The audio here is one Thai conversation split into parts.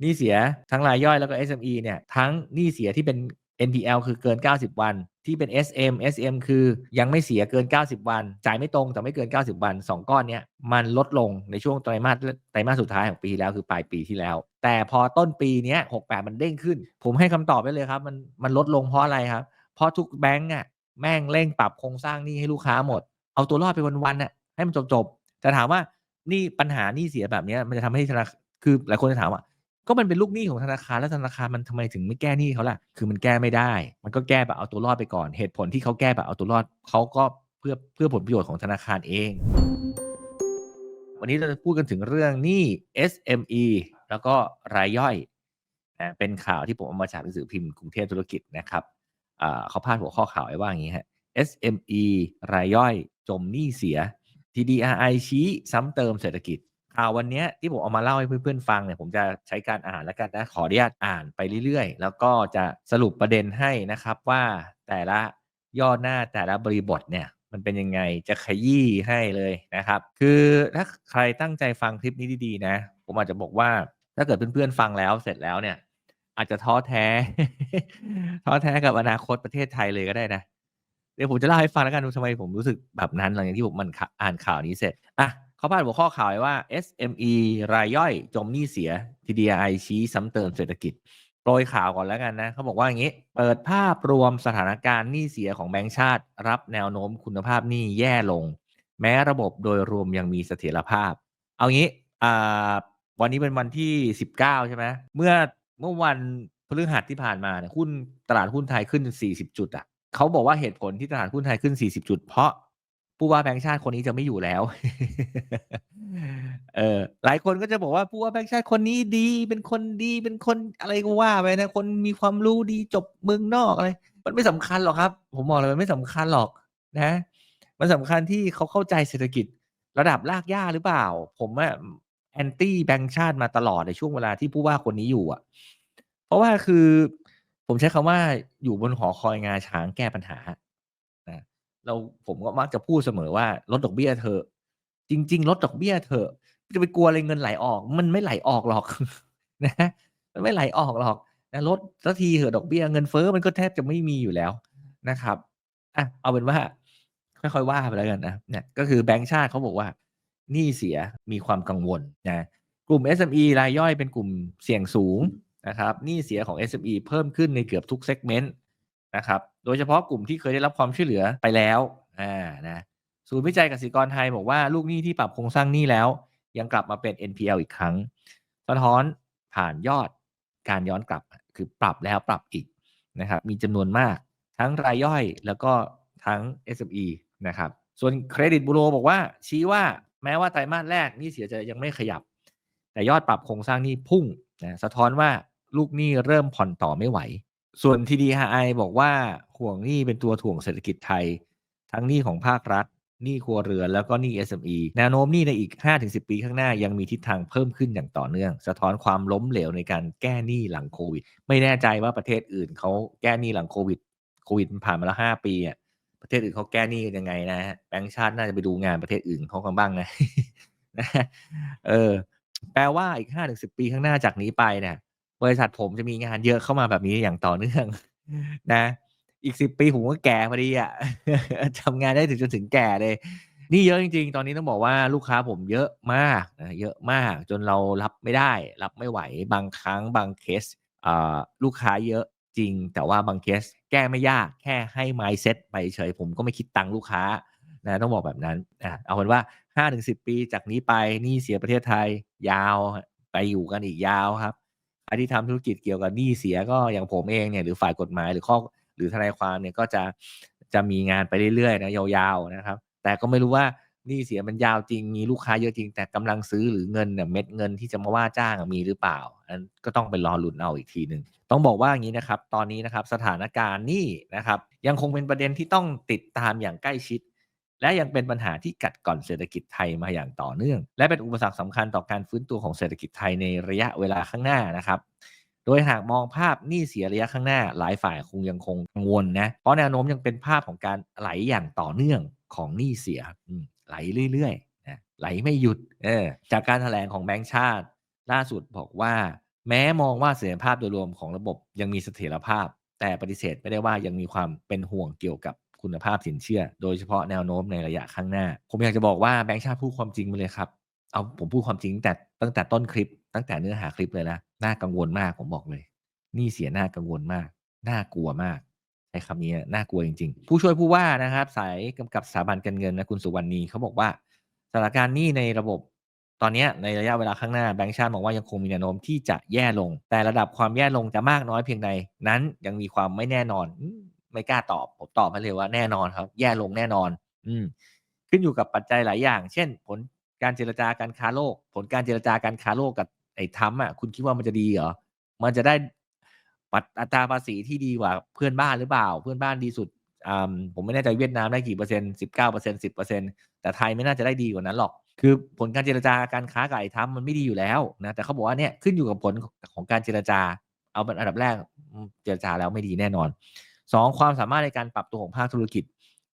หนี้เสียทั้งรายย่อยแล้วก็ SME เนี่ยทั้งหนี้เสียที่เป็น NPL คือเกิน 90 วัน ที่เป็น SM SM คือยังไม่เสียเกิน 90 วัน จ่ายไม่ตรงแต่ไม่เกิน 90 วัน 2 ก้อนเนี้ยมันลดลงในช่วงไตรมาสไตรมาสสุดท้ายของปีที่แล้วคือปลายปีที่แล้ว แต่พอต้นปีเนี้ย68 มันเด้งขึ้น ผมให้คำตอบไปเลยครับ มันมันลดลงเพราะอะไรครับ เพราะทุกแบงก์อะแม่งเร่งปรับโครงสร้างหนี้ให้ลูกค้าหมด เอาตัวรอดไปวันๆน่ะให้มันจบๆแต่ถามว่านี่ปัญหานี้เสียแบบนี้มันจะทำให้ธนาคารคือหลายคนจะถามว่า ก็มันเป็นลูกหนี้ของธนาคารแล้วธนาคารมันทำไมถึงไม่แก้หนี้เขาล่ะ คือมันแก้ไม่ได้ มันก็แก้แบบเอาตัวรอดไปก่อน เหตุผลที่เขาแก้แบบเอาตัวรอดเขาก็เพื่อเพื่อผลประโยชน์ของธนาคารเอง วันนี้เราจะพูดกันถึงเรื่องหนี้ SME แล้วก็รายย่อยนะเป็นข่าวที่ผมเอามาจากหนังสือพิมพ์กรุงเทพธุรกิจนะครับเขาพาดหัวข้อข่าวไว้ว่าอย่างนี้ฮะ SME รายย่อยจมหนี้เสีย TDRI ชี้ซ้ำเติมเศรษฐกิจ ข่าววันนี้ที่ผมเอามาเล่าให้เพื่อนๆฟังเนี่ยผมจะใช้การอ่านแล้วกันนะขออนุญาตอ่านไปเรื่อยๆ แล้วก็จะสรุปประเด็นให้นะครับว่าแต่ละย่อหน้าแต่ละบริบทเนี่ยมันเป็นยังไงจะขยี้ให้เลยนะครับ คือถ้าใครตั้งใจฟังคลิปนี้ดีๆนะ ผมอาจจะบอกว่าถ้าเกิดเพื่อนๆฟังแล้วเสร็จแล้วเนี่ย อาจจะท้อแท้ ท้อแท้กับอนาคตประเทศไทยเลยก็ได้นะเดี๋ยวผมจะเล่าให้ฟังแล้วกันว่าทำไมผมรู้สึกแบบนั้นหลังจากที่ผมมันอ่านข่าวนี้เสร็จอะ เขาพาดหัวข้อข่าวไว้ว่า SME รายย่อยจมหนี้เสีย TDI ชี้ซ้ำเติมเศรษฐกิจโปรยข่าวก่อนแล้วกันนะเขาบอกว่าอย่างนี้ เปิดภาพรวมสถานการณ์หนี้เสียของแบงก์ชาติ รับแนวโน้มคุณภาพหนี้แย่ลง แม้ระบบโดยรวมยังมีเสถียรภาพ เอางี้อ่าวันนี้เป็นวันที่ 19 ใช่ไหมเมื่อเมื่อวันพฤหัสที่ผ่านมาเนี่ยหุ้นตลาดหุ้นไทยขึ้น 40 จุดอะเขาบอกว่าเหตุผลที่ตลาดหุ้นไทยขึ้น 40 จุด เพราะ ผู้ว่าแบงก์ชาติคนนี้จะไม่อยู่แล้ว เออหลายคนก็จะบอกว่าผู้ว่าแบงก์ชาติคนนี้ดี เป็นคนดี เป็นคนอะไรก็ว่าไปนะ คนมีความรู้ดีจบเมืองนอกอะไร มันไม่สำคัญหรอกครับ ผมบอกเลยมันไม่สำคัญหรอกนะ มันสำคัญที่เขาเข้าใจเศรษฐกิจ ระดับรากหญ้าหรือเปล่า ผมอะแอนตี้แบงก์ชาติมาตลอดในช่วงเวลาที่ผู้ว่าคนนี้อยู่อะเพราะว่าคือผมใช้คำว่าอยู่บนหอคอยงาช้างแก้ปัญหา เราผมก็มักจะพูดเสมอว่าลดดอกเบี้ยเถอะจริง ๆ ลดดอกเบี้ยเถอะจะไปกลัวอะไรเงินไหลออก มันไม่ไหลออกหรอกนะมันไม่ไหลออกหรอกนะลดสักทีเถอะดอกเบี้ยเงินเฟ้อมันก็แทบจะไม่มีอยู่แล้วนะครับอะเอาเป็นว่าค่อยๆว่าไปแล้วกันนะเนี่ยก็คือแบงก์ชาติเขาบอกว่าหนี้เสียมีความกังวลนะกลุ่ม SME รายย่อยเป็นกลุ่มเสี่ยงสูงนะครับหนี้เสียของ SME เพิ่มขึ้นในเกือบทุกเซกเมนต์ นะครับ โดยเฉพาะกลุ่มที่เคยได้รับความช่วยเหลือไปแล้วอ่านะศูนย์วิจัยกสิกรไทยบอกว่าลูกหนี้ที่ปรับโครงสร้างหนี้แล้ว ยังกลับมาเป็น NPL อีกครั้ง สะท้อนผ่านยอดการย้อนกลับคือปรับแล้วปรับอีกนะครับมีจำนวนมากทั้งรายย่อยแล้วก็ทั้ง SME นะครับส่วนเครดิตบูโรบอกว่า ชี้ว่าแม้ว่าไตรมาสแรกหนี้เสียจะยังไม่ขยับ แต่ยอดปรับโครงสร้างหนี้พุ่งนะสะท้อนว่าลูกหนี้เริ่มผ่อนต่อไม่ไหว ส่วน TDI บอกว่าห่วงหนี้เป็นตัวถ่วงเศรษฐกิจไทย ทั้งหนี้ของภาครัฐหนี้ครัวเรือนแล้วก็หนี้ SME แนวโน้มหนี้ในอีก 5-10 ปีข้างหน้ายังมีทิศทางเพิ่มขึ้นอย่างต่อเนื่อง สะท้อนความล้มเหลวในการแก้หนี้หลังโควิด ไม่แน่ใจว่าประเทศอื่นเขาแก้หนี้หลังโควิดโควิดมันผ่านมาแล้ว5ปีอะประเทศอื่นเขาแก้หนี้กันยังไงนะฮะแบงก์ชาติน่าจะไปดูงานประเทศอื่นเขากันบ้างนะนะเออแปลว่าอีกห้าถึงสิบปีข้างหน้าจากนี้ไปเนี่ย บริษัทผมจะมีงานเยอะเข้ามาแบบนี้อย่างต่อเนื่อง นะ อีกสิบปีผมก็แก่พอดีอะทำงานได้ถึงจนถึงแก่เลย นี่เยอะจริง ๆ ตอนนี้ต้องบอกว่าลูกค้าผมเยอะมากนะเยอะมากจนเรารับไม่ได้ รับไม่ไหวบางครั้งบางเคสอ่าลูกค้าเยอะจริง แต่ว่าบางเคสแก้ไม่ยากแค่ให้ mindset ไปเฉยผมก็ไม่คิดตังค์ลูกค้านะต้องบอกแบบนั้นอะเอาเป็นว่าห้าถึงสิบปีจากนี้ไปนี่เสียประเทศไทยยาวไปอยู่กันอีกยาวครับ ใครที่ทำธุรกิจเกี่ยวกับหนี้เสียก็อย่างผมเองเนี่ยหรือฝ่ายกฎหมายหรือข้อหรือทนายความเนี่ยก็จะจะมีงานไปเรื่อยๆนะยาวๆนะครับ แต่ก็ไม่รู้ว่าหนี้เสียมันยาวจริงมีลูกค้าเยอะจริง แต่กำลังซื้อหรือเงินเนี่ยเม็ดเงินที่จะมาว่าจ้างมีหรือเปล่าอันก็ต้องไปรอหลุนเอาอีกทีหนึ่งต้องบอกว่าอย่างนี้นะครับ ตอนนี้นะครับสถานการณ์หนี้นะครับ ยังคงเป็นประเด็นที่ต้องติดตามอย่างใกล้ชิด และยังเป็นปัญหาที่กัดก่อนเศรษฐกิจไทยมาอย่างต่อเนื่อง และเป็นอุปสรรคสำคัญต่อการฟื้นตัวของเศรษฐกิจไทยในระยะเวลาข้างหน้านะครับ โดยหากมองภาพหนี้เสียระยะข้างหน้า หลายฝ่ายคงยังคงกังวลนะ เพราะแนวโน้มยังเป็นภาพของการไหลอย่างต่อเนื่องของหนี้เสียไหลเรื่อยๆนะไหลไม่หยุดเออจากการแถลงของแบงก์ชาติ ล่าสุดบอกว่า แม้มองว่าเสถียรภาพโดยรวมของระบบยังมีเสถียรภาพ แต่ปฏิเสธไม่ได้ว่ายังมีความเป็นห่วงเกี่ยวกับ คุณภาพสินเชื่อ โดยเฉพาะแนวโน้มในระยะข้างหน้า ผมอยากจะบอกว่าแบงก์ชาติพูดความจริงไปเลยครับ เอาผมพูดความจริงแต่ตั้งแต่ต้นคลิป ตั้งแต่เนื้อหาคลิปเลยนะน่ากังวลมากผมบอกเลยนี่เสียหน่ากังวลมากน่ากลัวมากใช้คำนี้น่ากลัวจริง ๆ ผู้ช่วยผู้ว่านะครับ สายกำกับสถาบันการเงินนะคุณสุวรรณีเขาบอกว่าสถานการณ์หนี้ในระบบตอนนี้ในระยะเวลาข้างหน้าแบงก์ชาติมองว่ายังคงมีแนวโน้มที่จะแย่ลง แต่ระดับความแย่ลงจะมากน้อยเพียงใดนั้นยังมีความไม่แน่นอน ไม่กล้าตอบ ผมตอบมาเลยว่าแน่นอนครับ แย่ลงแน่นอน อืม ขึ้นอยู่กับปัจจัยหลายอย่าง เช่น ผลการเจรจาการค้าโลก ผลการเจรจาการค้าโลกกับไอ้ทัมอะ คุณคิดว่ามันจะดีเหรอ มันจะได้ปัดอัตราภาษีที่ดีกว่าเพื่อนบ้านหรือเปล่า เพื่อนบ้านดีสุดอ่าผมไม่แน่ใจเวียดนามได้กี่เปอร์เซ็นต์สิบเก้าเปอร์เซ็นต์สิบเปอร์เซ็นต์แต่ไทยไม่น่าจะได้ดีกว่านั้นหรอก คือผลการเจรจาการค้ากับไอ้ทัมมันไม่ดีอยู่แล้วนะ แต่เขาบอกว่าเนี่ยขึ้นอยู่กับผลของการเจรจา เอาเป็นอันดับแรกเจรจาแล้วไม่ดีแน่นอน สองความสามารถในการปรับตัวของภาคธุรกิจ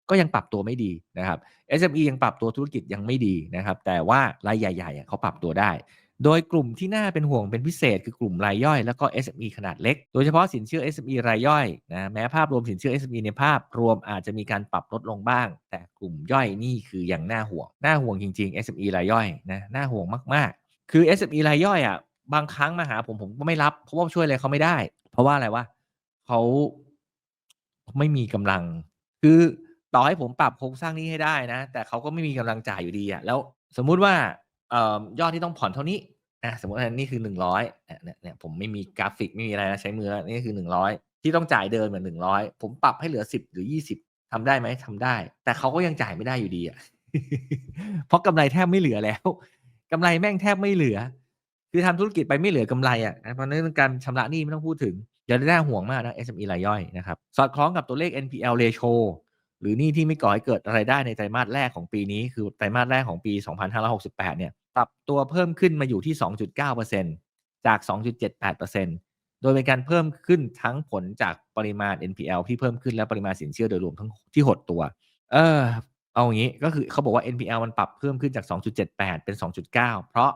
ก็ยังปรับตัวไม่ดีนะครับ SME ยังปรับตัวธุรกิจยังไม่ดีนะครับ แต่ว่ารายใหญ่ๆเขาปรับตัวได้ โดยกลุ่มที่น่าเป็นห่วงเป็นพิเศษคือกลุ่มรายย่อย แล้วก็ SME ขนาดเล็ก โดยเฉพาะสินเชื่อ SME รายย่อยนะแม้ภาพรวมสินเชื่อ SME ในภาพรวมอาจจะมีการปรับลดลงบ้าง แต่กลุ่มย่อยนี่คือยังน่าห่วงน่าห่วงจริง ๆ SME รายย่อยนะน่าห่วงมากๆ คือ SME รายย่อยอะบางครั้งมาหาผมผมก็ไม่รับเพราะว่าช่วยอะไรเขาไม่ได้ เพราะว่าอะไรวะเขา ไม่มีกำลัง คือต่อให้ผมปรับโครงสร้างนี้ให้ได้นะ แต่เขาก็ไม่มีกำลังจ่ายอยู่ดีอะแล้วสมมุติว่าเอ่อยอดที่ต้องผ่อนเท่านี้นะสมมติว่านี่คือหนึ่งร้อยเนี่ยเนี่ยผมไม่มีกราฟิกไม่มีอะไรนะใช้มือนี่คือหนึ่งร้อยที่ต้องจ่ายเดินเหมือนหนึ่งร้อยผมปรับให้เหลือสิบหรือยี่สิบทำได้ไหมทำได้ แต่เขาก็ยังจ่ายไม่ได้อยู่ดีอะเพราะกำไรแทบไม่เหลือแล้วกำไรแม่งแทบไม่เหลือ คือทำธุรกิจไปไม่เหลือกำไรอะเพราะนั้นการชำระหนี้ไม่ต้องพูดถึง อย่าได้น่าห่วงมากนะ SME รายย่อยนะครับ สอดคล้องกับตัวเลข NPL ratio หรือหนี้ที่ไม่ก่อให้เกิดอะไรได้ในไตรมาสแรกของปีนี้ คือไตรมาสแรกของปี 2568 เนี่ย ปรับตัวเพิ่มขึ้นมาอยู่ที่ 2.9%จาก 2.78%โดยเป็นการเพิ่มขึ้นทั้งผลจากปริมาณ NPL ที่เพิ่มขึ้นและปริมาณสินเชื่อโดยรวมทั้งที่หดตัว เออ เอาอย่างนี้ก็คือเขาบอกว่า NPL มันปรับเพิ่มขึ้นจาก 2.78 เป็น 2.9 เพราะ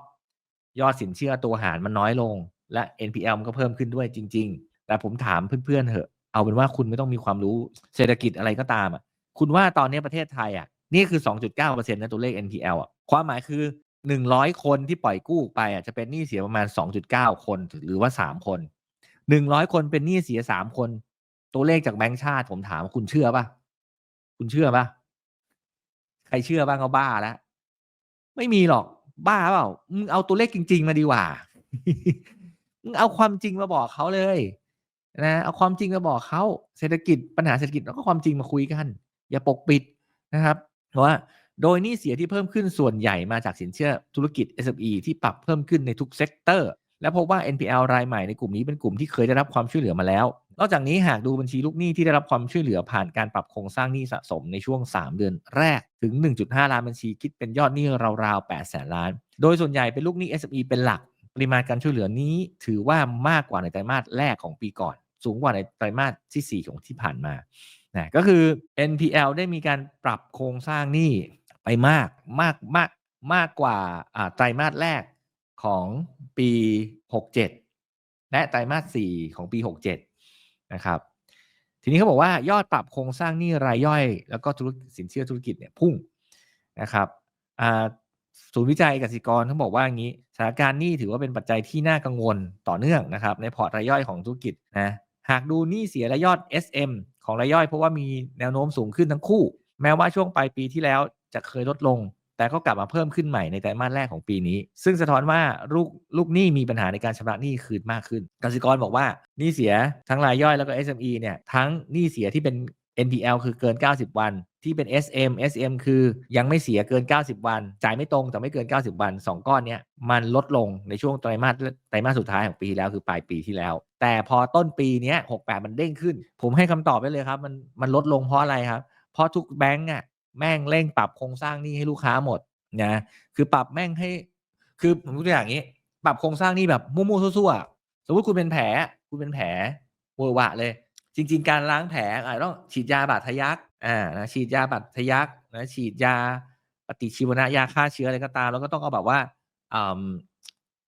ยอดสินเชื่อตัวหารมันน้อยลง และ NPL มันก็เพิ่มขึ้นด้วยจริง ๆ แต่ผมถามเพื่อนๆเถอะ เอาเป็นว่าคุณไม่ต้องมีความรู้เศรษฐกิจอะไรก็ตามอะ คุณว่าตอนนี้ประเทศไทยอะ นี่คือ 2.9%นะตัวเลข NPL อะ ความหมายคือ 100 คนที่ปล่อยกู้ไปอะจะเป็นหนี้เสียประมาณ 2.9 คนหรือว่า 3 คน 100 คนเป็นหนี้เสีย 3 คน ตัวเลขจากแบงก์ชาติผมถามคุณเชื่อป่ะคุณเชื่อป่ะใครเชื่อบ้างก็บ้าแล้วไม่มีหรอกบ้าเปล่ามึงเอาตัวเลขจริง ๆ มาดีกว่ามึงเอาความจริงมาบอกเขาเลย นะเอาความจริงมาบอกเขาเศรษฐกิจปัญหาเศรษฐกิจแล้วก็ความจริงมาคุยกัน อย่าปกปิดนะครับเพราะว่าโดยหนี้เสียที่เพิ่มขึ้นส่วนใหญ่มาจากสินเชื่อธุรกิจ SME ที่ปรับเพิ่มขึ้นในทุกเซกเตอร์ และพบว่า NPL รายใหม่ในกลุ่มนี้เป็นกลุ่มที่เคยได้รับความช่วยเหลือมาแล้ว นอกจากนี้หากดูบัญชีลูกหนี้ที่ได้รับความช่วยเหลือผ่านการปรับโครงสร้างหนี้สะสมในช่วง 3 เดือนแรกถึง 1.5 ล้านบัญชีคิดเป็นยอดหนี้ราวๆ8แสนล้าน โดยส่วนใหญ่เป็นลูกหนี้ SME เป็นหลัก ปริมาณการช่วยเหลือนี้ ถือว่ามากกว่าในไตรมาสแรกของปีก่อน สูงกว่าในไตรมาสที่ 4 ของที่ผ่านมานะก็คือ NPL ได้มีการปรับโครงสร้างหนี้ไปมากมากมากมากกว่าไตรมาสแรกของปี 67 และไตรมาส 4 ของปี 67 นะครับ ทีนี้เขาบอกว่ายอดปรับโครงสร้างหนี้รายย่อย แล้วก็ธุรสินเชื่อธุรกิจเนี่ยพุ่งนะครับศูนย์วิจัยกสิกรเขาบอกว่าอย่างนี้สถานการณ์หนี้ถือว่าเป็นปัจจัยที่น่ากังวลต่อเนื่องนะครับ ในพอร์ตรายย่อยของธุรกิจนะ หากดูหนี้เสียรายยอด SM ของรายย่อยเพราะว่ามีแนวโน้มสูงขึ้นทั้งคู่ แม้ว่าช่วงปลายปีที่แล้วจะเคยลดลง แต่ก็กลับมาเพิ่มขึ้นใหม่ในไตรมาสแรกของปีนี้ ซึ่งสะท้อนว่าลูกลูกหนี้มีปัญหาในการชำระหนี้คืนมากขึ้นกสิกรบอกว่าหนี้เสียทั้งรายย่อยแล้วก็ SME เนี่ยทั้งหนี้เสียที่เป็น NPL คือเกิน 90 วัน ที่เป็น SM SM คือยังไม่เสียเกิน 90 วัน จ่ายไม่ตรงแต่ไม่เกิน 90 วัน 2 ก้อนเนี้ยมันลดลงในช่วงไตรมาสไตรมาสสุดท้ายของปีแล้วคือปลายปีที่แล้ว แต่พอต้นปีเนี้ย68มันเด้งขึ้น ผมให้คำตอบไปเลยครับ มันมันลดลงเพราะอะไรครับ เพราะทุกแบงก์อะแม่งเร่งปรับโครงสร้างหนี้ให้ลูกค้าหมดนะคือปรับแม่งให้ คือผมยกตัวอย่างนี้ ปรับโครงสร้างหนี้แบบมั่วๆซั่วๆสมมติคุณเป็นแผลคุณเป็นแผลเวอร์วะเลย จริง ๆ การล้างแผลอาจต้องฉีดยาบาดทะยักอ่านะฉีดยาบาดทะยักนะฉีดยาปฏิชีวนะยาฆ่าเชื้ออะไรก็ตาม แล้วก็ต้องเอาแบบว่าอ่า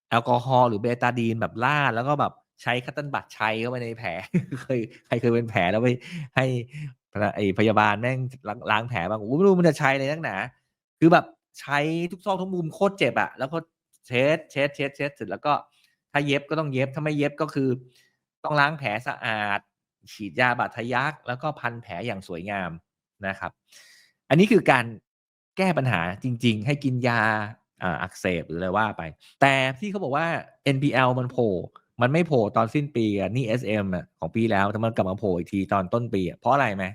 แอลกอฮอล์หรือเบตาดีนแบบราดแล้วก็แบบ ใช้คัตเติ้ลบัตชัยเข้าไปในแผลเคยใครเคยเป็นแผลแล้วไปให้พยาไอพยาบาลแม่งล้างแผลบ้างไม่รู้มันจะใช้อะไรนักหนา คือแบบใช้ทุกซอกทุกมุมโคตรเจ็บอะแล้วก็เช็ดเช็ดเช็ดเช็ดเสร็จแล้วก็ถ้าเย็บก็ต้องเย็บถ้าไม่เย็บก็คือ ต้องล้างแผลสะอาด ฉีดยาบาดทะยักแล้วก็พันแผลอย่างสวยงามนะครับ อันนี้คือการแก้ปัญหาจริง ๆ ให้กินยาอ่าอักเสบหรืออะไรว่าไป แต่ที่เขาบอกว่า NPL มันโผล่ มันไม่โผล่ตอนสิ้นปีอะนี่ SM อะของปีแล้วแต่มันกลับมาโผล่อีกทีตอนต้นปีอะเพราะอะไรไหม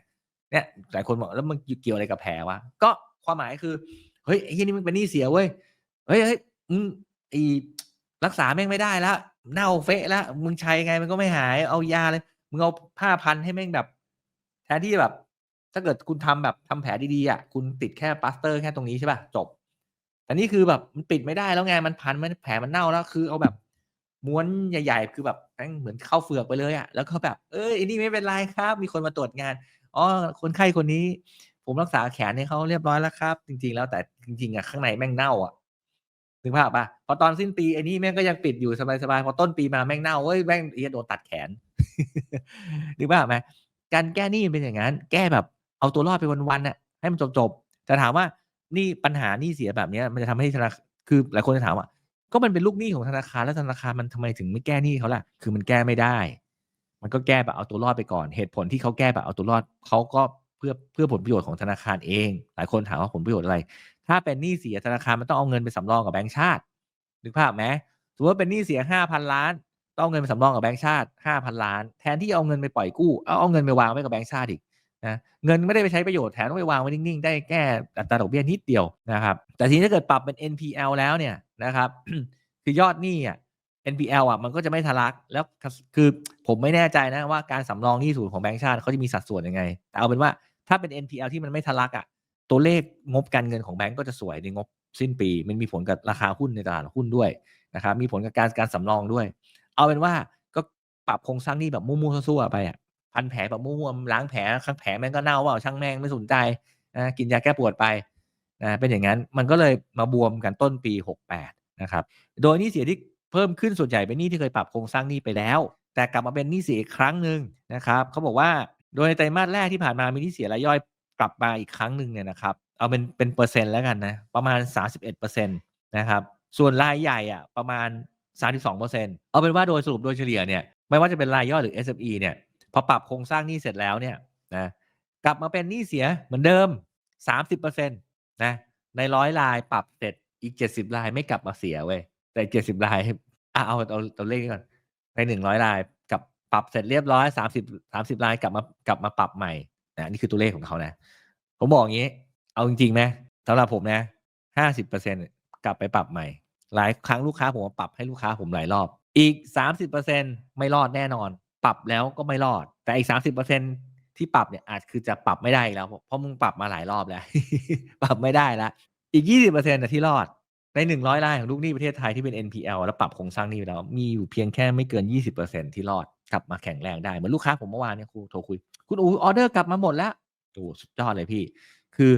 เนี่ยหลายคนบอกแล้วมันเกี่ยวอะไรกับแผลวะก็ความหมายคือเฮ้ยไอ้ที่นี่มันเป็นหนี้เสียเว้ยเฮ้ยเฮ้ยมึงไอรักษาแม่งไม่ได้แล้วเน่าเฟะแล้วมึงใช้ไงมันก็ไม่หายเอายาเลยมึงเอาผ้าพันให้แม่งแบบแทนที่แบบ ถ้าเกิดคุณทำแบบทำแผลดีๆอะคุณติดแค่ปลาสเตอร์แค่ตรงนี้ใช่ป่ะจบแต่นี่คือแบบมันปิดไม่ได้แล้วไงมันพันมันแผลมันเน่าแล้วคือเอาแบบ ม้วนใหญ่ ๆ คือแบบแม่งเหมือนเข้าเฟือกไปเลยอะแล้วก็แบบเอ้ยอันนี้ไม่เป็นไรครับ มีคนมาตรวจงานอ๋อคนไข้คนนี้ ผมรักษาแขนให้เขาเรียบร้อยแล้วครับ จริง ๆ แล้วแต่จริงๆอะข้างในแม่งเน่าอะนึกภาพปะพอตอนสิ้นปีไอ้นี่แม่งก็ยังปิดอยู่สบายๆพอต้นปีมาแม่งเน่าเอ้ยแม่งเอียโดนตัดแขนนึกภาพไหมการแก้หนี้เป็นอย่างนั้น แก้แบบเอาตัวรอดไปวันๆน่ะให้มันจบๆแต่ถามว่านี่ปัญหานี้เสียแบบนี้มันจะทำให้ธนาคือหลายคนจะถามว่า ก็มันเป็นลูกหนี้ของธนาคารแล้วธนาคารมันทำไมถึงไม่แก้หนี้เขาล่ะ คือมันแก้ไม่ได้ มันก็แก้แบบเอาตัวรอดไปก่อน เหตุผลที่เขาแก้แบบเอาตัวรอดเขาก็เพื่อเพื่อผลประโยชน์ของธนาคารเอง หลายคนถามว่าผลประโยชน์อะไร ถ้าเป็นหนี้เสียธนาคารมันต้องเอาเงินไปสำรองกับแบงก์ชาตินึกภาพไหมสมมติว่าเป็นหนี้เสียห้าพันล้าน ต้องเอาเงินไปสำรองกับแบงก์ชาติห้าพันล้าน แทนที่เอาเงินไปปล่อยกู้เอาเอาเงินไปวางไว้กับแบงก์ชาติอีกนะเงินไม่ได้ไปใช้ประโยชน์แถมต้องไปวางไว้นิ่งๆ ได้แก้อัตราดอกเบี้ยนิดเดียวนะครับแต่ทีนี้ถ้าเกิดปรับเป็น NPL แล้วเนี่ย นะครับ คือยอดหนี้อะ NPL อะมันก็จะไม่ทะลักแล้วคือผมไม่แน่ใจนะว่าการสำรองหนี้สูญของแบงก์ชาติเขาจะมีสัดส่วนยังไง แต่เอาเป็นว่าถ้าเป็น NPL ที่มันไม่ทะลักอะตัวเลขงบการเงินของแบงก์ก็จะสวยในงบสิ้นปี มันมีผลกับราคาหุ้นในตลาดหุ้นด้วยนะครับมีผลกับการการสำรองด้วย เอาเป็นว่าก็ปรับโครงสร้างหนี้แบบมั่วๆซั่วๆไปอะพันแผลแบบมั่วๆล้างแผลข้างแผลแม่งก็เน่าว่าช่างแม่งไม่สนใจนะกินยาแก้ปวดไป นะเป็นอย่างนั้นมันก็เลยมาบวมกันต้นปี 68นะครับโดยหนี้เสียที่เพิ่มขึ้นส่วนใหญ่เป็นหนี้ที่เคยปรับโครงสร้างหนี้ไปแล้ว แต่กลับมาเป็นหนี้เสียอีกครั้งหนึ่งนะครับเขาบอกว่าโดยในไตรมาสแรกที่ผ่านมามีหนี้เสียรายย่อยกลับมาอีกครั้งหนึ่งเนี่ยนะครับเอาเป็นเป็นเปอร์เซ็นต์แล้วกันนะประมาณ 31%นะครับส่วนรายใหญ่อะประมาณ 32%เอาเป็นว่าโดยสรุปโดยเฉลี่ยเนี่ยไม่ว่าจะเป็นรายย่อยหรือ SME เนี่ยพอปรับโครงสร้างหนี้เสร็จแล้วเนี่ยนะกลับมาเป็นหนี้เสียเหมือนเดิม 30%นะในร้อยรายปรับเสร็จอีก70รายไม่กลับมาเสียเว้ยแต่เจ็ดสิบรายอะเอาเอาตัวเลขก่อนในหนึ่งร้อยรายกับปรับเสร็จเรียบร้อยสามสิบสามสิบรายกลับมากลับมาปรับใหม่นะนี่คือตัวเลขของเขานะผมบอกอย่างนี้ เอาจริงๆไหมสำหรับผมนะห้าสิบเปอร์เซ็นกลับไปปรับใหม่ หลายครั้งลูกค้าผมปรับให้ลูกค้าผมหลายรอบ อีกสามสิบเปอร์เซ็นไม่รอดแน่นอน ปรับแล้วก็ไม่รอด แต่อีกสามสิบเปอร์เซ็น ที่ปรับเนี่ยอาจคือจะปรับไม่ได้แล้ว เพราะมึงปรับมาหลายรอบแล้ว ปรับไม่ได้แล้วอีกยี่สิบเปอร์เซ็นต์ที่รอดในหนึ่งร้อยรายของลูกหนี้ประเทศไทยที่เป็น NPL แล้วปรับโครงสร้างหนี้ไปแล้วมีอยู่เพียงแค่ไม่เกิน 20%ที่รอดกลับมาแข็งแรงได้ เหมือนลูกค้าผมเมื่อวานเนี่ยครูโทรคุย คุณอูออเดอร์กลับมาหมดแล้วโอ้สุดยอดเลยพี่ คือ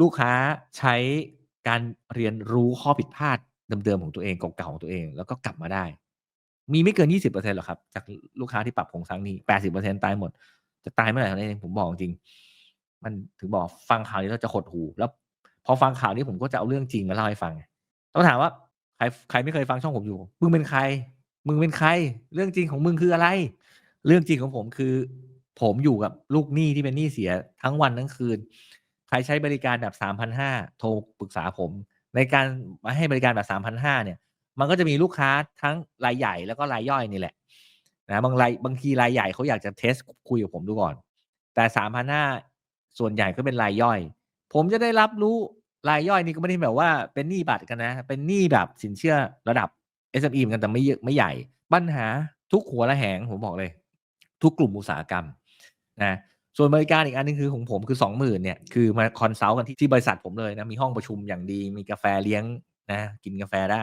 ลูกค้าใช้การเรียนรู้ข้อผิดพลาดเดิมๆของตัวเองเก่าๆของตัวเอง แล้วก็กลับมาได้ มีไม่เกิน 20%หรอกครับ จากลูกค้าที่ปรับโครงสร้างหนี้ 80%ตายหมด จะตายเมื่อไหร่นั่นเองผมบอกจริง มันถึงบอกฟังข่าวนี้เราจะหดหูแล้ว พอฟังข่าวนี้ผมก็จะเอาเรื่องจริงมาเล่าให้ฟังต้องถามว่าใครใครไม่เคยฟังช่องผมอยู่มึงเป็นใคร มึงเป็นใคร เรื่องจริงของมึงคืออะไร เรื่องจริงของผมคือ ผมอยู่กับลูกหนี้ที่เป็นหนี้เสียทั้งวันทั้งคืน ใครใช้บริการแบบสามพันห้าโทรปรึกษาผม ในการมาให้บริการแบบสามพันห้าเนี่ย มันก็จะมีลูกค้าทั้งรายใหญ่แล้วก็รายย่อยนี่แหละ นะบางรายบางทีรายใหญ่เขาอยากจะเทสคุยกับผมดูก่อน แต่สามพันห้าส่วนใหญ่ก็เป็นรายย่อย ผมจะได้รับรู้รายย่อยนี่ก็ไม่ได้แบบว่าเป็นหนี้บัตรกันนะ เป็นหนี้แบบสินเชื่อระดับ SME เหมือนกันแต่ไม่เยอะไม่ใหญ่ ปัญหาทุกหัวละแหงผมบอกเลย ทุกกลุ่มอุตสาหกรรมนะส่วนบริการอีกอันนึงคือของผมคือสองหมื่นเนี่ยคือมาคอนซัลท์กันที่ที่บริษัทผมเลยนะ มีห้องประชุมอย่างดี มีกาแฟเลี้ยงนะกินกาแฟได้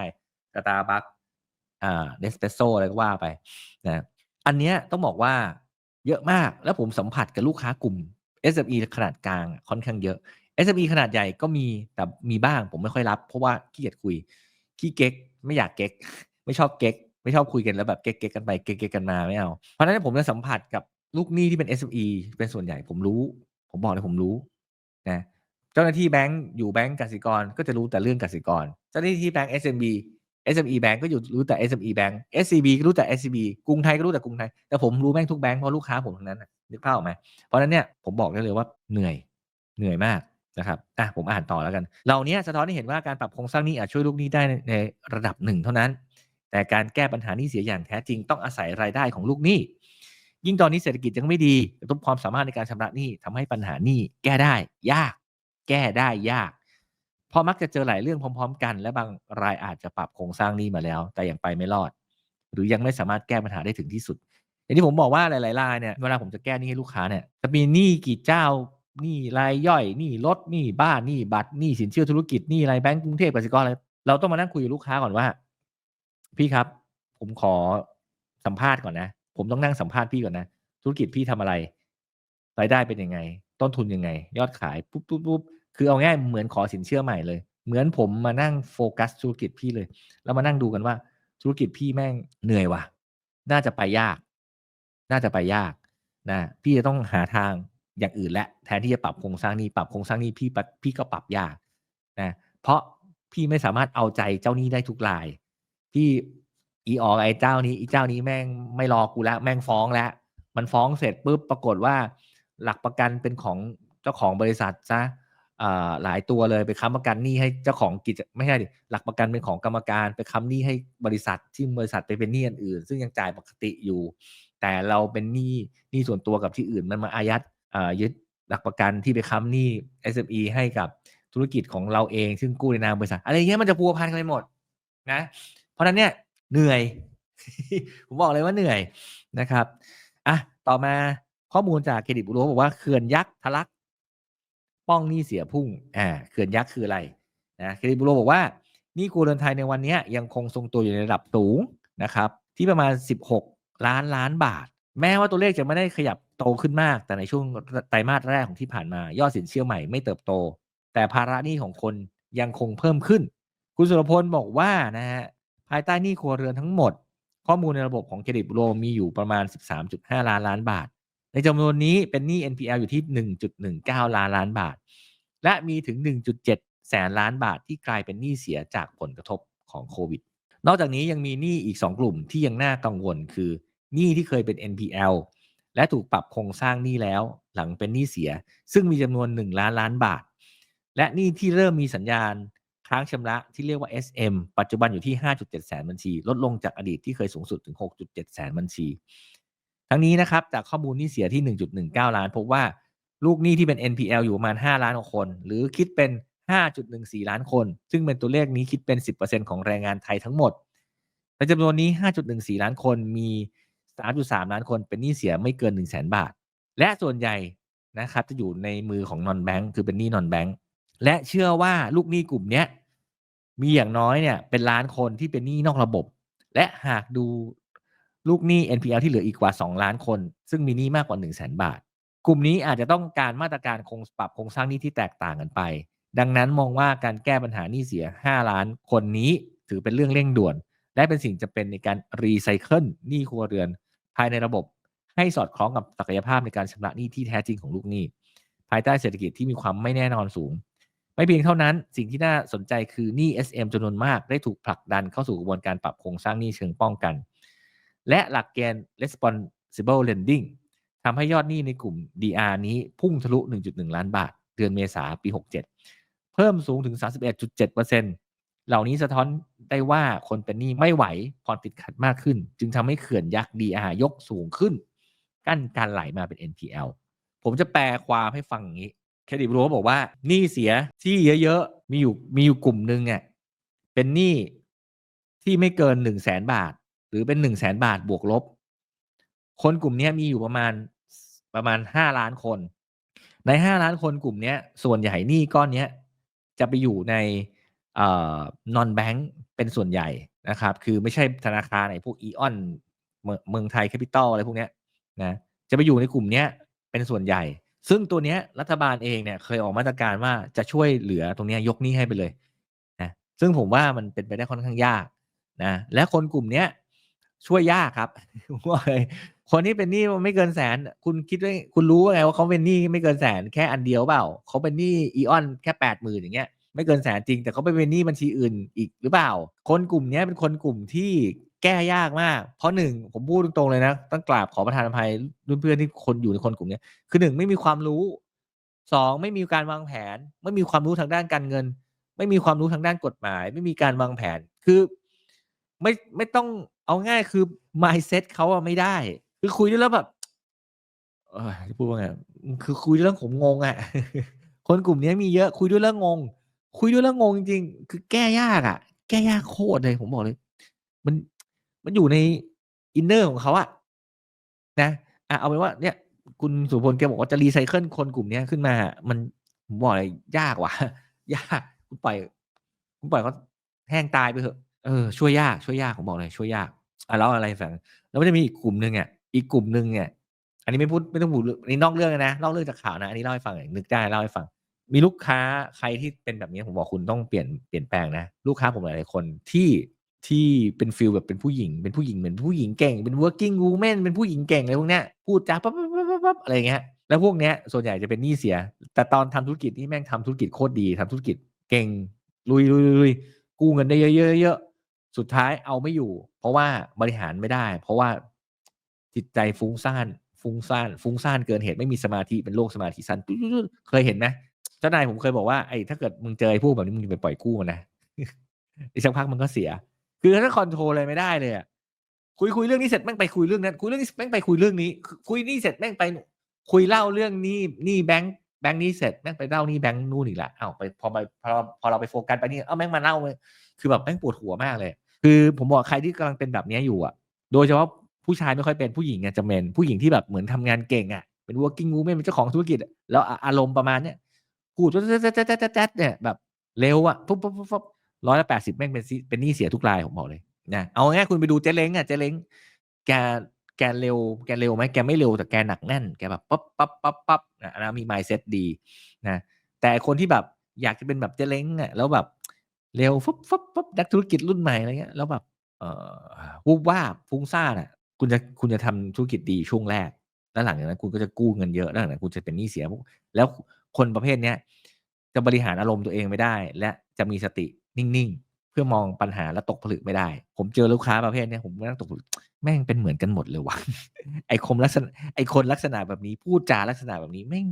สตาร์บัคอ่าเนสเปรสโซอะไรก็ว่าไปนะ อันเนี้ยต้องบอกว่าเยอะมาก แล้วผมสัมผัสกับลูกค้ากลุ่ม SME ขนาดกลางค่อนข้างเยอะ SME ขนาดใหญ่ก็มีแต่มีบ้างผมไม่ค่อยรับ เพราะว่าขี้เกียจคุยขี้เก๊กไม่อยากเก๊ก ไม่ชอบเก๊ก ไม่ชอบคุยกันแล้วแบบเก๊กๆกันไปเก๊กๆกันมาไม่เอา เพราะฉะนั้นผมจะสัมผัสกับลูกหนี้ที่เป็น SME เป็นส่วนใหญ่ผมรู้ ผมบอกเลยผมรู้นะเจ้าหน้าที่แบงก์อยู่แบงก์กสิกรก็จะรู้แต่เรื่องกสิกร เจ้าหน้าที่แบงก์ SMB SME แบงก์ก็อยู่รู้แต่ SME แบงก์ SCB ก็รู้แต่ SCB กรุงไทยก็รู้แต่กรุงไทย แต่ผมรู้แม่งทุกแบงก์เพราะลูกค้าผมทั้งนั้นน่ะนึกภาพออกไหมเพราะนั้นเนี่ยผมบอกได้เลยว่าเหนื่อยเหนื่อยมากนะครับอะผมอ่านต่อแล้วกันเหล่านี้สะท้อนให้เห็นว่าการปรับโครงสร้างนี้อาจช่วยลูกหนี้ได้ในระดับหนึ่งเท่านั้น แต่การแก้ปัญหานี้เสียอย่างแท้จริงต้องอาศัยรายได้ของลูกหนี้ ยิ่งตอนนี้เศรษฐกิจยังไม่ดีกระทบความสามารถในการชำระหนี้ทำให้ปัญหานี้แก้ได้ยาก แก้ได้ยาก พราะมักจะเจอหลายเรื่องพร้อม ๆ กัน และบางรายอาจจะปรับโครงสร้างนี้มาแล้ว แต่ยังไปไม่รอด หรือยังไม่สามารถแก้ปัญหาได้ถึงที่สุด อย่างที่ผมบอกว่าหลายๆรายเนี่ยเวลาผมจะแก้นี้ให้ลูกค้าเนี่ยจะมีหนี้กี่เจ้าหนี้รายย่อยหนี้รถหนี้บ้านหนี้บัตรหนี้สินเชื่อธุรกิจหนี้อะไรแบงก์กรุงเทพกสิกรอะไรเราต้องมานั่งคุยกับลูกค้าก่อนว่า พี่ครับ ผมขอสัมภาษณ์ก่อนนะ ผมต้องนั่งสัมภาษณ์พี่ก่อนนะ ธุรกิจพี่ทำอะไรรายได้เป็นยังไง ต้นทุนยังไง ยอดขายปุ๊บปุ๊บปุ๊บ คือเอาง่ายเหมือนขอสินเชื่อใหม่เลย เหมือนผมมานั่งโฟกัสธุรกิจพี่เลย แล้วมานั่งดูกันว่าธุรกิจพี่แม่งเหนื่อยว่ะ น่าจะไปยาก น่าจะไปยากนะพี่จะต้องหาทางอย่างอื่นและแทนที่จะปรับโครงสร้างนี้ปรับโครงสร้างนี้พี่ปรับพี่ก็ปรับยากนะเพราะพี่ไม่สามารถเอาใจเจ้านี้ได้ทุกราย พี่อีออกไอเจ้านี้อีเจ้านี้แม่งไม่รอกูแล้วแม่งฟ้องแล้วมันฟ้องเสร็จปุ๊บปรากฏว่า หลักประกันเป็นของเจ้าของบริษัทซะอ่า หลายตัวเลยไปค้ำประกันหนี้ให้เจ้าของกิจไม่ใช่ดิหลักประกันเป็นของกรรมการไปค้ำหนี้ให้บริษัทที่บริษัทไปเป็นหนี้อื่น ซึ่งยังจ่ายปกติอยู่ แต่เราเป็นหนี้หนี้ส่วนตัวกับที่อื่นมันมาอายัดยึดหลักประกันที่ไปค้ำหนี้ SME ให้กับธุรกิจของเราเอง ซึ่งกู้ในนามบริษัทอะไรเงี้ยมันจะพัวพันกันไปหมดนะ เพราะนั้นเนี่ยเหนื่อย ผมบอกเลยว่าเหนื่อยนะครับอะต่อมาข้อมูลจากเครดิตบูโรบอกว่าเขื่อนยักษ์ทะลัก ป้องหนี้เสียพุ่งอ่าเขื่อนยักษ์คืออะไรนะเครดิตบูโรบอกว่านี้ครัวเรือนไทยในวันนี้ยังคงทรงตัวอยู่ในระดับสูงนะครับที่ประมาณ 16 ล้านล้านบาท แม้ว่าตัวเลขจะไม่ได้ขยับโตขึ้นมาก แต่ในช่วงไตรมาสแรกของที่ผ่านมา ยอดสินเชื่อใหม่ไม่เติบโต แต่ภาระหนี้ของคนยังคงเพิ่มขึ้น คุณสุรพลบอกว่านะฮะภายใต้หนี้ครัวเรือนทั้งหมด ข้อมูลในระบบของเครดิตบูโรมีอยู่ประมาณ 13.5 ล้านล้านบาท ในจำนวนนี้เป็นหนี้ NPL อยู่ที่ 1.19 ล้านล้านบาท และมีถึง 1.7 แสนล้านบาทที่กลายเป็นหนี้เสียจากผลกระทบของโควิด นอกจากนี้ยังมีหนี้อีก 2 กลุ่มที่ยังน่ากังวลคือหนี้ที่เคยเป็น NPL และถูกปรับโครงสร้างหนี้แล้วหลังเป็นหนี้เสีย ซึ่งมีจำนวน 1 ล้านล้านบาท และหนี้ที่เริ่มมีสัญญาณค้างชำระที่เรียกว่า SM ปัจจุบันอยู่ที่ 5.7 แสนบัญชี ลดลงจากอดีตที่เคยสูงสุดถึง 6.7 แสนบัญชี ทั้งนี้นะครับจากข้อมูลหนี้เสียที่ 1.19 ล้านพบว่าลูกหนี้ที่เป็น NPL อยู่ประมาณ 5 ล้านคน หรือคิดเป็น 5.14 ล้านคน ซึ่งเป็นตัวเลขนี้คิดเป็น 10%ของแรงงานไทยทั้งหมดในจำนวนนี้ 5.14 ล้านคนมี 3.3 ล้านคนเป็นหนี้เสียไม่เกิน 1 0 0 0 0แบาท และส่วนใหญ่นะครับจะอยู่ในมือของนอนแบงค์คือเป็นหนี้นอนแบงค์และเชื่อว่าลูกหนี้กลุ่มนี้มีอย่างน้อยเนี่ยเป็นล้านคนที่เป็นหนี้นอกระบบ และหากดู ลูกหนี้ NPL ที่เหลืออีกกว่า 2 ล้านคน ซึ่งมีหนี้มากกว่า 1 0 0 0 0แบาท กลุ่มนี้อาจจะต้องการมาตรการคงปรับโครงสร้างหนี้ที่แตกต่างกันไป ดังนั้นมองว่าการแก้ปัญหาหนี้เสีย 5 ล้านคนนี้ถือเป็นเรื่องเร่งด่วน และเป็นสิ่งจำเป็นในการรีไซเคิลหนี้ครัวเรือน ภายในระบบให้สอดคล้องกับศักยภาพในการชำระหนี้ที่แท้จริงของลูกหนี้ ภายใต้เศรษฐกิจที่มีความไม่แน่นอนสูง ไม่เพียงเท่านั้น สิ่งที่น่าสนใจคือหนี้ SM จำนวนมากได้ถูกผลักดันเข้าสู่กระบวนการปรับโครงสร้างหนี้เชิงป้องกัน และหลักเกณฑ์ responsible lending ทำให้ยอดหนี้ในกลุ่ม DR นี้พุ่งทะลุ 1.1 ล้านบาท เดือนเมษาปี 67 เพิ่มสูงถึง 31.7%เหล่านี้สะท้อนได้ว่าคนเป็นหนี้ไม่ไหวผ่อนติดขัดมากขึ้น จึงทำให้เขื่อนยักษ์ DR ยกสูงขึ้น กั้นการไหลมาเป็น NPL ผมจะแปลความให้ฟังอย่างนี้เครดิตบูโรบอกว่าหนี้เสียที่เยอะๆมีอยู่มีอยู่กลุ่มหนึ่งอะเป็นหนี้ที่ไม่เกินหนึ่งแสนบาท หรือเป็นหนึ่งแสนบาทบวกลบ คนกลุ่มนี้มีอยู่ประมาณประมาณห้าล้านคน ในห้าล้านคนกลุ่มนี้ส่วนใหญ่หนี้ก้อนนี้จะไปอยู่ในเอ่อนอนแบงก์เป็นส่วนใหญ่นะครับ คือไม่ใช่ธนาคารไหนพวกอีออนเมืองไทยแคปิตอลอะไรพวกนี้นะจะไปอยู่ในกลุ่มนี้เป็นส่วนใหญ่ ซึ่งตัวนี้รัฐบาลเองเนี่ยเคยออกมาตรการว่าจะช่วยเหลือตรงนี้ยกหนี้ให้ไปเลยนะซึ่งผมว่ามันเป็นไปได้ค่อนข้างยากนะและคนกลุ่มนี้ ช่วยยากครับผมบอกเลยคนที่เป็นหนี้ไม่เกินแสน คุณคิดว่าคุณรู้ว่าไงว่าเขาเป็นหนี้ไม่เกินแสนแค่อันเดียวเปล่าเขาเป็นหนี้อีออนแค่แปดหมื่นอย่างเงี้ยไม่เกินแสนจริง แต่เขาไปเป็นหนี้บัญชีอื่นอีกหรือเปล่า คนกลุ่มนี้เป็นคนกลุ่มที่แก้ยากมาก เพราะหนึ่งผมพูดตรงๆเลยนะต้องกราบขอประทานอภัยรุ่นเพื่อนที่คนอยู่ในคนกลุ่มนี้คือหนึ่งไม่มีความรู้สองไม่มีการวางแผน ไม่มีความรู้ทางด้านการเงิน ไม่มีความรู้ทางด้านกฎหมาย ไม่มีการวางแผนคือไม่ไม่ต้อง เอาง่ายคือ mindset เขาอะไม่ได้ คือคุยด้วยแล้วแบบเออจะพูดว่าไงคือคุยด้วยแล้วผมงงอะคนกลุ่มนี้มีเยอะคุยด้วยแล้วงง คุยด้วยแล้วงงจริงๆคือแก้ยากอะแก้ยากโคตรเลยผมบอกเลย มันมันอยู่ในอินเนอร์ของเขาอะนะอะเอาเป็นว่าเนี่ย คุณสุพลแกบอกว่าจะรีไซเคิลคนกลุ่มนี้ขึ้นมา มันผมบอกเลยยากว่ะยากคุณปล่อยคุณปล่อยเขาแห้งตายไปเถอะ เออช่วยยากช่วยยากผมบอกเลยช่วยยากอะแล้วอะไรแฝงแล้วมันจะมีอีกกลุ่มหนึ่งอะอีกกลุ่มหนึ่งเนี่ยอันนี้ไม่พูดไม่ต้องพูดอันนี้นอกเรื่องนะนอกเรื่องจากข่าวนะอันนี้เล่าให้ฟังหน่อยนึกได้เล่าให้ฟัง มีลูกค้าใครที่เป็นแบบนี้ผมบอกคุณต้องเปลี่ยนเปลี่ยนแปลงนะลูกค้าผมหลายๆคนที่ที่เป็นฟิลแบบเป็นผู้หญิง เป็นผู้หญิงเหมือนผู้หญิงเก่งเป็น working woman เป็นผู้หญิงเก่งอะไรพวกเนี้ยพูดจาปั๊บปั๊บปั๊บปั๊บอะไรเงี้ยแล้วพวกเนี้ยส่วนใหญ่จะเป็นหนี้เสีย แต่ตอนทำธุรกิจนี่แม่งทำธุรกิจโคตรดีทำธุรกิจเก่งลุยลุยลุยกู้เงินได้เยอะเยอะเยอะ สุดท้ายเอาไม่อยู่ เพราะว่าบริหารไม่ได้ เพราะว่าจิตใจฟุ้งซ่านฟุ้งซ่านฟุ้งซ่านเกินเหตุไม่มีสมาธิเป็นโรคสมาธิสั้นเคยเห็นไหมเจ้านายผมเคยบอกว่าไอ้ถ้าเกิดมึงเจอไอ้พวกแบบนี้มึงจะไปปล่อยกู้มันะอีกสักพักมันก็เสีย คือถ้าคอนโทรลอะไรไม่ได้เลยอะคุยคุยเรื่องนี้เสร็จแม่งไปคุยเรื่องนั้นคุยเรื่องนี้แม่งไปคุยเรื่องนี้ คุยนี่เสร็จแม่งไป คุยเล่าเรื่องนี้นี่แบงค์แบงค์นี้เสร็จแม่งไปเล่านี่แบงค์นู่นอีกละเอาไปพอไปพอพอเราไปโฟกัสไปนี่เอ้าแม่งมาเล่าเลย คือแบบแม่งปวดหัวมากเลย คือผมบอกใครที่กำลังเป็นแบบนี้อยู่อะ โดยเฉพาะผู้ชายไม่ค่อยเป็นผู้หญิงอะจะเป็นผู้หญิงที่แบบเหมือนทำงานเก่งอะเป็น working woman เป็นเจ้าของธุรกิจ แล้วอารมณ์ประมาณเนี้ยพูดแจ๊ดแจ๊ดแจ๊ดเนี่ยแบบเร็วอะปุ๊บปุ๊บปุ๊บร้อยละแปดสิบแม่งเป็นเป็นหนี้เสียทุกรายผมบอกเลยนะเอาง่ายคุณไปดูเจ๊เล้งอะเจ๊เล้งแกแกเร็วแกเร็วไหมแกไม่เร็วแต่แกหนักแน่นแกแบบปั๊บปั๊บปั๊บปั๊บนะอันนั้นมี mindset ดีนะแต่คนที่แบบอยากจะเป็นแบบเจ๊เล้งอะแล้วแบบ เร็วฟุบฟุบฟุบนักธุรกิจรุ่นใหม่อะไรเงี้ยแล้วแบบเอ่อวูบว่าฟุ้งซ่านอะ คุณจะคุณจะทำธุรกิจดีช่วงแรก แล้วหลังจากนั้นคุณก็จะกู้เงินเยอะแล้วหลังจากนั้นคุณจะเป็นหนี้เสียแล้วคนประเภทเนี้ยจะบริหารอารมณ์ตัวเองไม่ได้ และจะมีสตินิ่งๆ เพื่อมองปัญหาและตกผลึกไม่ได้ ผมเจอลูกค้าประเภทเนี้ยผมนั่งตกผลึกแม่งเป็นเหมือนกันหมดเลยว่ะไอคมลักษณะไอคนลักษณะแบบนี้พูดจาลักษณะแบบนี้แม่ง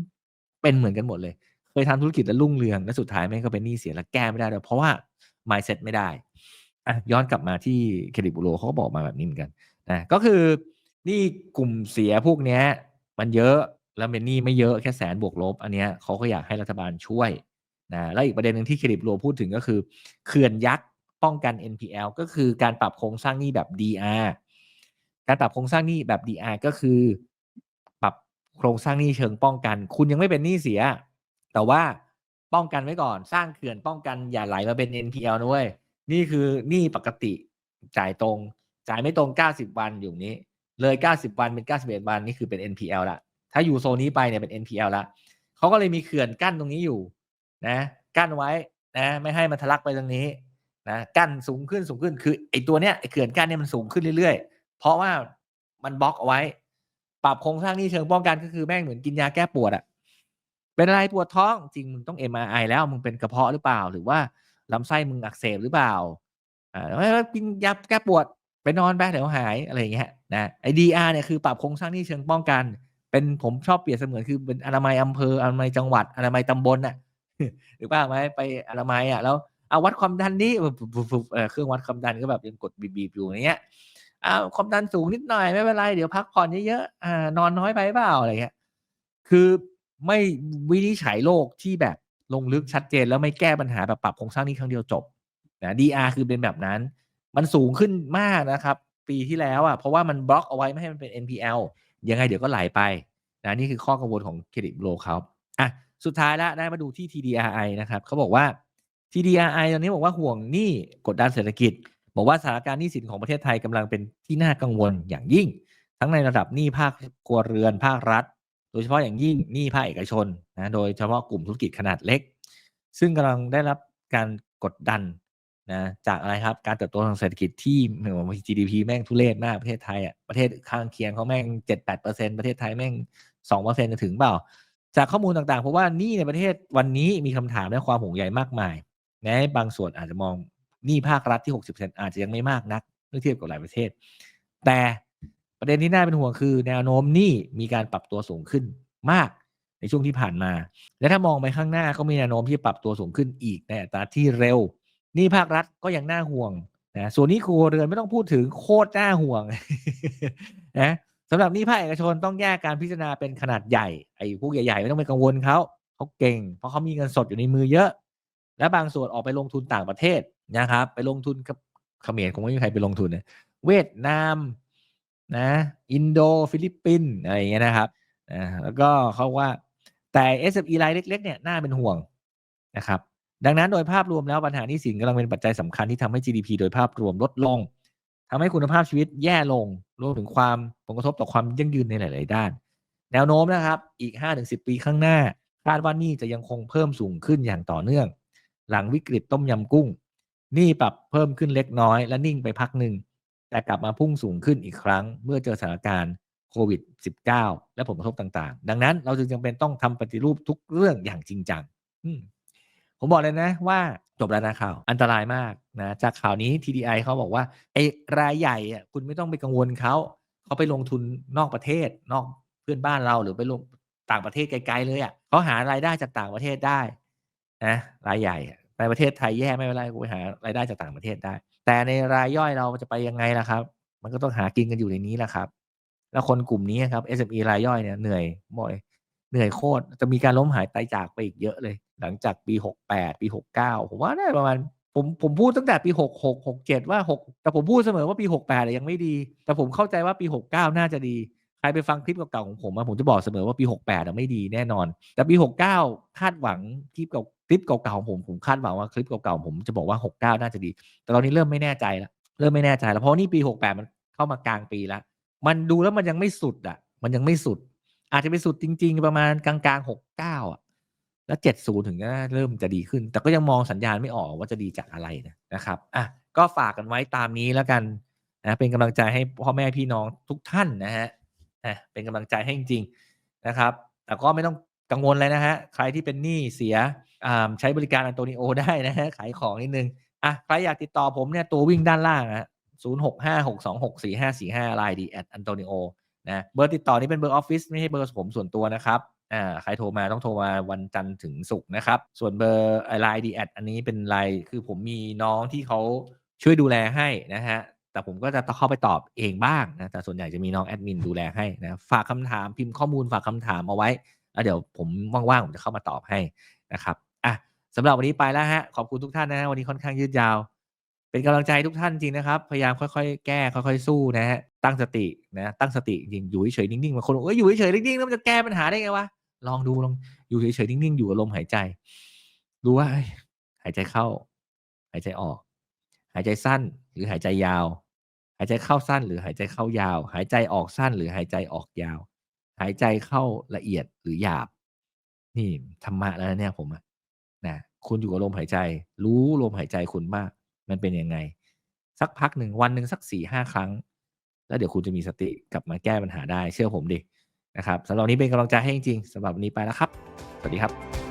เป็นเหมือนกันหมดเลย เคยทำธุรกิจแล้วรุ่งเรืองแล้วสุดท้ายแม่งก็เป็นหนี้เสียแล้วแก้ไม่ได้เลยเพราะว่า mindset ไม่ได้อะย้อนกลับมาที่เครดิตบูโรเขาก็บอกมาแบบนี้เหมือนกันนะก็คือนี่กลุ่มเสียพวกเนี้ย มันเยอะแล้วเป็นหนี้ไม่เยอะแค่แสนบวกลบ อันเนี้ยเขาก็อยากให้รัฐบาลช่วยนะแล้วอีกประเด็นหนึ่งที่เครดิตบูโรพูดถึงก็คือเขื่อนยักษ์ป้องกัน NPL ก็คือการปรับโครงสร้างหนี้แบบ DR การปรับโครงสร้างหนี้แบบ DR ก็คือ ปรับโครงสร้างหนี้เชิงป้องกัน คุณยังไม่เป็นหนี้เสีย แต่ว่าป้องกันไว้ก่อน สร้างเขื่อนป้องกันอย่าไหลมาเป็น NPL นะเว้ยนี่คือหนี้ปกติจ่ายตรง จ่ายไม่ตรง 90 วันอยู่นี้ เลย 90 วันเป็น 91 วันนี่คือเป็น NPL ละถ้าอยู่โซนนี้ไปเนี่ยเป็น NPL ละเขาก็เลยมีเขื่อนกั้นตรงนี้อยู่นะกั้นไว้นะไม่ให้มันทะลักไปตรงนี้นะกั้นสูงขึ้นสูงขึ้นคือไอตัวเนี้ยไอเขื่อนกั้นเนี่ยมันสูงขึ้นเรื่อยๆ เพราะว่ามันบล็อกเอาไว้ ปรับโครงสร้างนี้เชิงป้องกันก็คือแม่งเหมือนกินยาแก้ปวดอะ เป็นอะไรปวดท้องจริงมึงต้อง MRI แล้วมึงเป็นกระเพาะหรือเปล่า หรือว่าลำไส้มึงอักเสบหรือเปล่าอ่าแล้วกินยาแก้ปวดไปนอนไปเดี๋ยวหายอะไรอย่างเงี้ยนะไอ้ DR เนี่ยคือปรับโครงสร้างนี้เชิงป้องกัน เป็นผมชอบเปรียบเสมือนคือเป็นอนามัยอำเภออนามัยจังหวัดอนามัยตำบลน่ะหรือเปล่าไหมไปอนามัยอะแล้วเอาวัดความดันนี้เครื่องวัดความดันก็แบบยังกดบีบๆอยู่อย่างเงี้ยอาความดันสูงนิดหน่อยไม่เป็นไรเดี๋ยวพักผ่อนเยอะๆอ่านอนน้อยไปเปล่าอะไรเงี้ยคือ ไม่วินิจฉัยโรคที่แบบลงลึกชัดเจนแล้วไม่แก้ปัญหาแบบปรับโครงสร้างนี้ครั้งเดียวจบนะ DR คือเป็นแบบนั้น มันสูงขึ้นมากนะครับ ปีที่แล้วอะเพราะว่ามันบล็อกเอาไว้ไม่ให้มันเป็น NPL ยังไงเดี๋ยวก็ไหลไปนะนี่คือข้อกังวลของเครดิตบูโรเขาอะสุดท้ายแล้วได้มาดูที่ TDRI นะครับเขาบอกว่า TDRI ตอนนี้บอกว่าห่วงหนี้กดดันเศรษฐกิจ บอกว่าสถานการณ์หนี้สินของประเทศไทยกำลังเป็นที่น่ากังวลอย่างยิ่ง ทั้งในระดับหนี้ภาคครัวเรือนภาครัฐ ดยเฉพาะอย่างยิ่งหนี้ภาคเอกชนนะโดยเฉพาะกลุ่มธุรกิจขนาดเล็ก ซึ่งกำลังได้รับการกดดันนะจากอะไรครับการเติบโตทางเศรษฐกิจที่เหมือน GDP แม่งทุเรศมากประเทศไทยอะประเทศข้างเคียงเขาแม่งเจ็ดแปดเปอร์เซ็นประเทศไทยแม่งสองเปอร์เซ็นจะถึงเปล่า จากข้อมูลต่างๆ เพราะว่านี่ในประเทศวันนี้มีคำถามและความห่วงใยมากมายแม้บางส่วนอาจจะมองหนี้ภาครัฐที่60%อาจจะยังไม่มากนักเมื่อเทียบกับหลายประเทศ แต่ ประเด็นที่น่าเป็นห่วงคือ แนวโน้มหนี้มีการปรับตัวสูงขึ้นมากในช่วงที่ผ่านมา และถ้ามองไปข้างหน้าก็มีแนวโน้มที่ปรับตัวสูงขึ้นอีกในอัตราที่เร็วหนี้ภาครัฐก็ยังน่าห่วงนะส่วนนี้ครัวเรือนไม่ต้องพูดถึงโคตรน่าห่วงนะสำหรับหนี้ภาคเอกชนต้องแยกการพิจารณาเป็นขนาดใหญ่ไอ้พวกใหญ่ๆไม่ต้องไปกังวลเขาเขาเก่ง เพราะเขามีเงินสดอยู่ในมือเยอะ และบางส่วนออกไปลงทุนต่างประเทศนะครับ ไปลงทุนกับเขมรคงไม่มีใครไปลงทุนนะเวียดนาม นะอินโดฟิลิปปินส์อะไรอย่างเงี้ยนะครับนะแล้วก็เขาว่าแต่ SME รายเล็ก ๆ เนี่ยน่าเป็นห่วงนะครับ ดังนั้นโดยภาพรวมแล้วปัญหานี้สินกำลังเป็นปัจจัยสำคัญที่ทำให้ GDP โดยภาพรวมลดลงทำให้คุณภาพชีวิตแย่ลงรวมถึงความผลกระทบต่อความยั่งยืนในหลาย ๆ ด้าน แนวโน้มนะครับอีก 5-10 ปีข้างหน้าคาดว่านี้จะยังคงเพิ่มสูงขึ้นอย่างต่อเนื่อง หลังวิกฤตต้มยำกุ้ง นี้ปรับเพิ่มขึ้นเล็กน้อยและนิ่งไปพักหนึ่ง แต่กลับมาพุ่งสูงขึ้นอีกครั้ง เมื่อเจอสถานการณ์โควิด -19 และผลกระทบต่างๆ ดังนั้นเราจึงจำเป็นต้องทำปฏิรูปทุกเรื่องอย่างจริงจังผมบอกเลยนะว่าจบแล้วนะข่าว อันตรายมากนะจากข่าวนี้ TDI เขาบอกว่าไอ้รายใหญ่อะคุณไม่ต้องไปกังวลเขาเขาไปลงทุนนอกประเทศ นอกเพื่อนบ้านเราหรือไปลงต่างประเทศไกลๆเลยอะเขาหารายได้จากต่างประเทศได้นะรายใหญ่ในประเทศไทยแย่ไม่เป็นไรกูไปหารายได้จากต่างประเทศได้ แต่ในรายย่อยเราจะไปยังไงล่ะครับ มันก็ต้องหากินกันอยู่ในนี้แหละครับ แล้วคนกลุ่มนี้ครับ SME รายย่อยเนี่ยเหนื่อยบ่อยเหนื่อยโคตรจะมีการล้มหายตายจากไปอีกเยอะเลย หลังจากปี 68 ปี 69 ผมว่าได้ประมาณผมผมพูดตั้งแต่ปี 66 67 ว่า 6 แต่ผมพูดเสมอว่าปี 68ยังไม่ดี แต่ผมเข้าใจว่าปี 69 น่าจะดี ใครไปฟังคลิปเก่าๆของผมอะผมจะบอกเสมอว่าปี 68อะไม่ดีแน่นอน แต่ปี 69 คาดหวังคลิปเก่า คลิปเก่าๆของผมผมคาดหวังว่าคลิปเก่าๆผมจะบอกว่า 69 น่าจะดี แต่ตอนนี้เริ่มไม่แน่ใจแล้วเริ่มไม่แน่ใจแล้วเพราะนี่ปี 68 มันเข้ามากลางปีแล้ว มันดูแล้วมันยังไม่สุดอะ มันยังไม่สุด อาจจะไปสุดจริง ๆ ประมาณกลางๆ 69 อะ แล้ว 70 ถึงจะเริ่มจะดีขึ้น แต่ก็ยังมองสัญญาณไม่ออกว่าจะดีจากอะไรนะนะครับอะก็ฝากกันไว้ตามนี้แล้วกันนะเป็นกำลังใจให้พ่อแม่พี่น้องทุกท่านนะฮะนะเป็นกำลังใจให้จริงๆนะครับ แต่ก็ไม่ต้องกังวลเลยนะฮะใครที่เป็นหนี้เสีย ใช้บริการอันโตนิโอได้นะฮะขายของนิดนึงอะใครอยากติดต่อผมเนี่ยตัววิ่งด้านล่างอะศูนย์หกห้าหกสองหกสี่ห้าสี่ห้าไลน์ดีแอดอันโตนิโอนะเบอร์ติดต่อนี้เป็นเบอร์ออฟฟิศไม่ใช่เบอร์ผมส่วนตัวนะครับอ่าใครโทรมาต้องโทรมาวันจันทร์ถึงศุกร์นะครับ ส่วนเบอร์ไลน์ดีแอดอันนี้เป็นไลน์คือผมมีน้องที่เขาช่วยดูแลให้นะฮะแต่ผมก็จะเข้าไปตอบเองบ้างนะแต่ส่วนใหญ่จะมีน้องแอดมินดูแลให้นะฝากคำถามพิมพ์ข้อมูลฝากคำถามเอาไว้แล้วเดี๋ยวผมว่างๆผมจะเข้ามาตอบให้นะครับ สำหรับวันนี้ไปแล้วฮะ ขอบคุณทุกท่านนะฮะวันนี้ค่อนข้างยืดยาว เป็นกำลังใจทุกท่านจริงนะครับ พยายามค่อยๆ แก้ค่อยๆ สู้นะฮะ ตั้งสตินะ ตั้งสติจริงอยู่เฉยๆนิ่งๆบางคนบอกเอ้ยอยู่เฉยๆนิ่งๆแล้วมันจะแก้ปัญหาได้ไงวะ ลองดูลองอยู่เฉยๆนิ่งๆอยู่กับลมหายใจดูว่าหายใจเข้า หายใจออก หายใจสั้นหรือหายใจยาว หายใจเข้าสั้นหรือหายใจเข้ายาว หายใจออกสั้นหรือหายใจออกยาว หายใจเข้าละเอียดหรือหยาบ นี่ธรรมะแล้วเนี่ยผมอะ นะคุณอยู่กับลมหายใจ รู้ลมหายใจคุณมาก มันเป็นยังไง สักพักหนึ่งวันหนึ่งสักสี่ห้าครั้ง แล้วเดี๋ยวคุณจะมีสติกลับมาแก้ปัญหาได้เชื่อผมดินะครับสำหรับนนี้เป็นกำลังใจให้จริงๆสำหรับวันนี้ไปแล้วครับ สวัสดีครับ